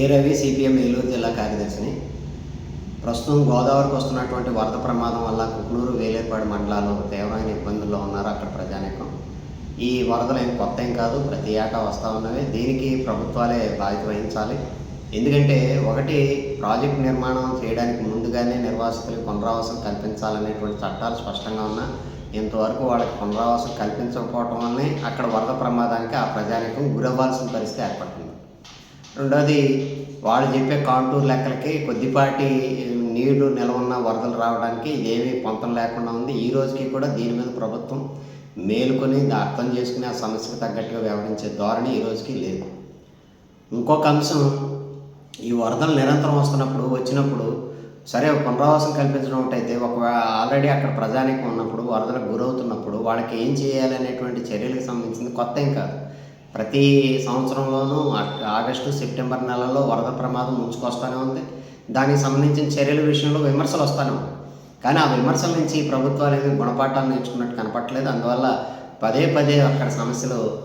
ఏ Ravi CPM Eluru జిల్లా కార్యదర్శిని. ప్రస్తుతం గోదావరికి వస్తున్నటువంటి వరద ప్రమాదం వల్ల కుక్నూరు వేలేపాడు మండలాలు తీవ్రమైన ఇబ్బందుల్లో ఉన్నారు అక్కడ ప్రజానీకం. ఈ వరదలు ఏం కొత్త ఏం కాదు ప్రతి ఏటా వస్తూ ఉన్నవి. దీనికి ప్రభుత్వాలే బాధ్యత వహించాలి. ఎందుకంటే ఒకటి ప్రాజెక్ట్ నిర్మాణం చేయడానికి ముందుగానే నిర్వాసితులకు పునరావాసం కల్పించాలనేటువంటి చట్టాలు స్పష్టంగా ఉన్నా ఇంతవరకు వాళ్ళకి పునరావాసం కల్పించకపోవటం వల్లనే అక్కడ వరద ప్రమాదానికి ఆ ప్రజానీకం గురవ్వాల్సిన పరిస్థితి ఏర్పడుతుంది. రెండోది వాళ్ళు చెప్పే కాంటూర్ లెక్కలకి కొద్దిపాటి నీళ్ళు నిలవన్న వరదలు రావడానికి ఇదేమీ పొంతం లేకుండా ఉంది. ఈ రోజుకి కూడా దీని మీద ప్రభుత్వం మేలుకొని అర్థం చేసుకుని ఆ సమస్యకు తగ్గట్టుగా వ్యవహరించే ధోరణి ఈ రోజుకి లేదు. ఇంకొక అంశం ఈ వరదలు నిరంతరం వస్తున్నప్పుడు వచ్చినప్పుడు సరే పునరావాసం కల్పించడం ఒకటైతే ఒక ఆల్రెడీ అక్కడ ప్రజానికం ఉన్నప్పుడు వరదలకు గురవుతున్నప్పుడు వాళ్ళకి ఏం చేయాలనేటువంటి చర్యలకు సంబంధించింది కొత్త ఏం కాదు. ప్రతి సంవత్సరంలోనూ ఆగస్టు సెప్టెంబర్ నెలలో వరద ప్రమాదం ముంచుకొస్తూనే ఉంది. దానికి సంబంధించిన చర్యల విషయంలో విమర్శలు వస్తానే ఉన్నాయి. కానీ ఆ విమర్శల నుంచి ప్రభుత్వాలు ఏమి గుణపాఠాలు నేర్చుకున్నట్టు కనపట్లేదు అందువల్ల పదే పదే అక్కడ సమస్యలు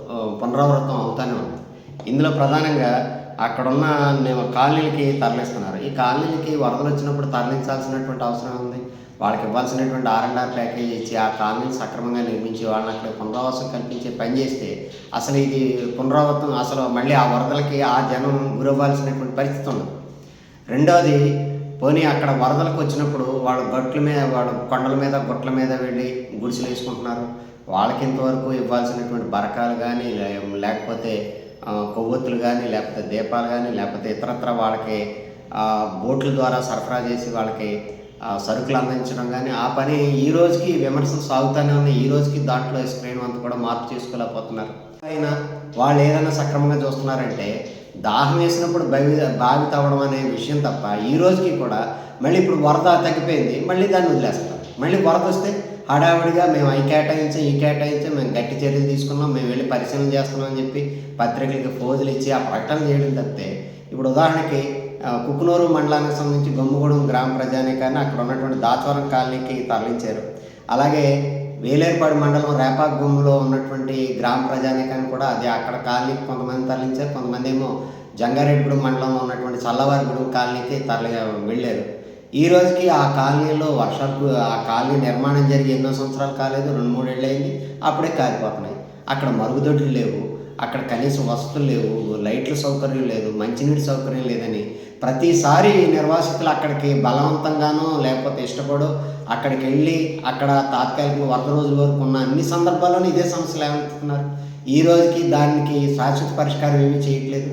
పునరావృతం అవుతూనే ఉంది. ఇందులో ప్రధానంగా అక్కడున్న నే- కాలనీలకి తరలిస్తున్నారు. ఈ కాలనీలకి వరదలు వచ్చినప్పుడు తరలించాల్సినటువంటి అవసరం ఉంది. వాళ్ళకి ఇవ్వాల్సినటువంటి ఆర్ అండ్ ఆర్ ప్యాకేజ్ ఇచ్చి ఆ కాలనీని సక్రమంగా నిర్మించి వాళ్ళని అక్కడ పునరావాసం కల్పించే పని చేస్తే అసలు ఇది పునరావృతం అసలు మళ్ళీ ఆ వరదలకి ఆ జనం గురవ్వాల్సినటువంటి పరిస్థితి ఉండదు. రెండవది పోనీ అక్కడ వరదలకు వచ్చినప్పుడు వాళ్ళు గట్ల మీద వాళ్ళు కొండల మీద గుట్ల మీద వెళ్ళి గుడిసెలు వేసుకుంటున్నారు. వాళ్ళకి ఇంతవరకు ఇవ్వాల్సినటువంటి బరకాలు కానీ లేకపోతే కొవ్వొత్తులు కానీ లేకపోతే దీపాలు కానీ లేకపోతే ఇతరత్ర వాళ్ళకి బోట్ల ద్వారా సరఫరా చేసి వాళ్ళకి సరుకులు అందించడం కానీ ఆ పని ఈ రోజుకి విమర్శలు సాగుతూనే ఉన్నాయి. ఈ రోజుకి దాంట్లో స్క్రీన్ అంతా కూడా మార్పు చేసుకోలేకపోతున్నారు. అయినా వాళ్ళు ఏదైనా సక్రమంగా చూస్తున్నారంటే దాహం వేసినప్పుడు బావి బావి తవ్వడం అనే విషయం తప్ప ఈ రోజుకి కూడా మళ్ళీ ఇప్పుడు వరద తగ్గిపోయింది మళ్ళీ దాన్ని వదిలేస్తారు మళ్ళీ వరద వస్తే హడావిడిగా మేము అవి కేటాయించాం ఈ కేటాయించాం మేము గట్టి చర్యలు తీసుకున్నాం మేము వెళ్ళి పరిశీలన చేస్తున్నాం అని చెప్పి పత్రికలకి ఫోజులు ఇచ్చి ఆ ప్రకటన చేయడం తప్పితే ఇప్పుడు ఉదాహరణకి కుకునూరు మండలానికి సంబంధించి గొమ్మగూడెం గ్రామ ప్రజానీకాన్ని అక్కడ ఉన్నటువంటి దాచవరం కాలనీకి తరలించారు. అలాగే వేలేరుపాడు మండలం రేపాక్ గుమ్ములో ఉన్నటువంటి గ్రామ ప్రజానీకాన్ని కూడా అది అక్కడ కాలనీకి కొంతమంది తరలించారు. కొంతమంది ఏమో జంగారెడ్డిగూడెం మండలంలో ఉన్నటువంటి చల్లవారిగూడెం కాలనీకి తరలి వెళ్ళారు. ఈ రోజుకి ఆ కాలనీలో వర్షాలు ఆ కాలనీ నిర్మాణం జరిగి ఎన్నో సంవత్సరాలు కాలేదు. రెండు మూడేళ్ళు అయింది అప్పుడే కాలిపోతున్నాయి అక్కడ మరుగుదొడ్లు లేవు అక్కడ కనీసం వసతులు లేవు లైట్ల సౌకర్యం లేదు మంచినీటి సౌకర్యం లేదని ప్రతిసారి నిర్వాసితులు అక్కడికి బలవంతంగానో లేకపోతే ఇష్టపడో అక్కడికి వెళ్ళి అక్కడ తాత్కాలిక వరద రోజుల వరకు ఉన్న అన్ని సందర్భాల్లోనూ ఇదే సమస్యలు ఏమంటున్నారు ఈ రోజుకి దానికి శాశ్వత పరిష్కారం ఏమీ చేయట్లేదు.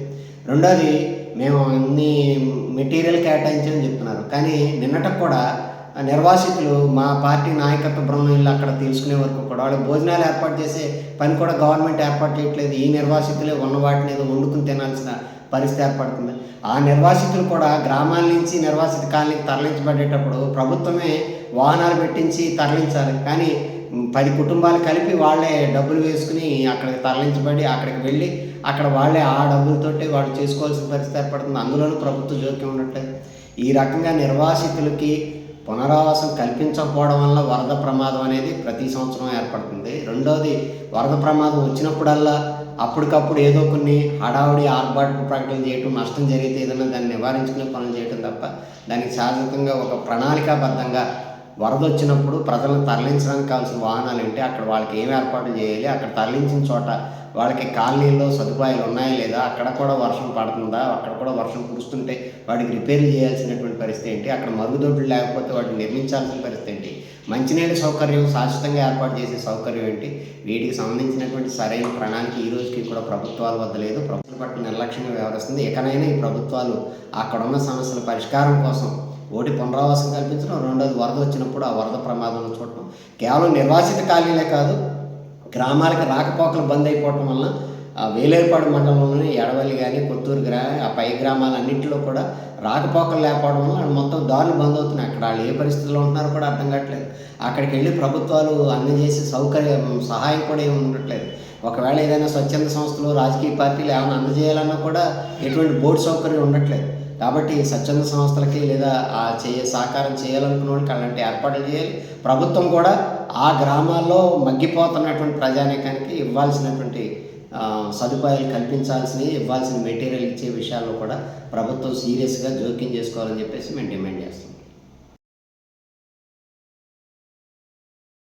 రెండోది మేము ఇన్ని మెటీరియల్ కేటాయించామని చెప్తున్నారు. కానీ నిన్నట కూడా నిర్వాసితులు మా పార్టీ నాయకత్వ బృందం ఇల్లు అక్కడ తెలుసుకునే వరకు కూడా వాళ్ళు భోజనాలు ఏర్పాటు చేసే పని కూడా గవర్నమెంట్ ఏర్పాటు చేయట్లేదు. ఈ నిర్వాసితులే ఉన్న వాటిని ఏదో వండుకుని తినాల్సిన పరిస్థితి ఏర్పడుతుంది. ఆ నిర్వాసితులు కూడా గ్రామాల నుంచి నిర్వాసిత కాలనీకి తరలించబడేటప్పుడు ప్రభుత్వమే వాహనాలు పెట్టించి తరలించాలి. కానీ పది కుటుంబాలు కలిపి వాళ్ళే డబ్బులు వేసుకుని అక్కడికి తరలించబడి అక్కడికి వెళ్ళి అక్కడ వాళ్ళే ఆ డబ్బులతోటి వాళ్ళు చేసుకోవాల్సిన పరిస్థితి ఏర్పడుతుంది. అందులోనూ ప్రభుత్వ జోక్యం ఉండట్లేదు ఈ రకంగా నిర్వాసితులకి పునరావాసం కల్పించకపోవడం వల్ల వరద ప్రమాదం అనేది ప్రతి సంవత్సరం ఏర్పడుతుంది. రెండోది వరద ప్రమాదం వచ్చినప్పుడల్లా అప్పటికప్పుడు ఏదో కొన్ని హడావుడి ఆర్భాటు ప్రకటన చేయటం నష్టం జరిగితే ఏదైనా దాన్ని నివారించుకునే పనులు చేయటం తప్ప దానికి శాశ్వతంగా ఒక ప్రణాళికాబద్ధంగా వరద వచ్చినప్పుడు ప్రజలను తరలించడానికి కావాల్సిన వాహనాలు ఏంటి అక్కడ వాళ్ళకి ఏం ఏర్పాటు చేయాలి అక్కడ తరలించిన చోట వాళ్ళకి కాలనీలో సదుపాయాలు ఉన్నాయా లేదా? అక్కడ కూడా వర్షం పడుతుందా? అక్కడ కూడా వర్షం కురుస్తుంటే వాటికి రిపేర్లు చేయాల్సినటువంటి పరిస్థితి ఏంటి? అక్కడ మరుగుదొడ్లు లేకపోతే వాటిని నిర్మించాల్సిన పరిస్థితి ఏంటి? మంచినీటి సౌకర్యం శాశ్వతంగా ఏర్పాటు చేసే సౌకర్యం ఏంటి? వీటికి సంబంధించినటువంటి సరైన ప్రణాళిక ఈ రోజుకి కూడా ప్రభుత్వాల వద్ద లేదు. ప్రభుత్వం పట్ల నిర్లక్ష్యంగా వ్యవహరిస్తుంది. ఎక్కడైనా ఈ ప్రభుత్వాలు అక్కడ ఉన్న సమస్యల పరిష్కారం కోసం ఒకటి పునరావాసం కల్పించడం రెండోది వరద వచ్చినప్పుడు ఆ వరద ప్రమాదం చూడటం. కేవలం నిర్వాసిత కాలనీలే కాదు గ్రామాలకు రాకపోకలు బంద్ అయిపోవటం వలన వేలేరుపాడు మండలంలోని ఎడవల్లి కానీ కొత్తూరు గ్రా ఆ పై గ్రామాలన్నింటిలో కూడా రాకపోకలు లేకపోవడం వల్ల మొత్తం దారులు బంద్ అవుతున్నాయి. అక్కడ వాళ్ళు ఏ పరిస్థితుల్లో ఉంటున్నారో కూడా అర్థం కావట్లేదు. అక్కడికి వెళ్ళి ప్రభుత్వాలు అందజేసే సౌకర్యం సహాయం కూడా ఏమి ఉండట్లేదు. ఒకవేళ ఏదైనా స్వచ్ఛంద సంస్థలు రాజకీయ పార్టీలు ఏమైనా అందజేయాలన్నా కూడా ఎటువంటి బోర్డు సౌకర్యం ఉండట్లేదు. కాబట్టి స్వచ్ఛంద సంస్థలకి లేదా ఆ చేయ సహకారం చేయాలనుకున్న వాళ్ళకి అలాంటి ఏర్పాట్లు చేయాలి. ప్రభుత్వం కూడా ఆ గ్రామాల్లో మగ్గిపోతున్నటువంటి ప్రజానీకానికి ఇవ్వాల్సినటువంటి సదుపాయాలు కల్పించాల్సినవి ఇవ్వాల్సిన మెటీరియల్ ఇచ్చే విషయాల్లో కూడా ప్రభుత్వం సీరియస్గా జోక్యం చేసుకోవాలని చెప్పేసి మేము డిమాండ్ చేస్తాం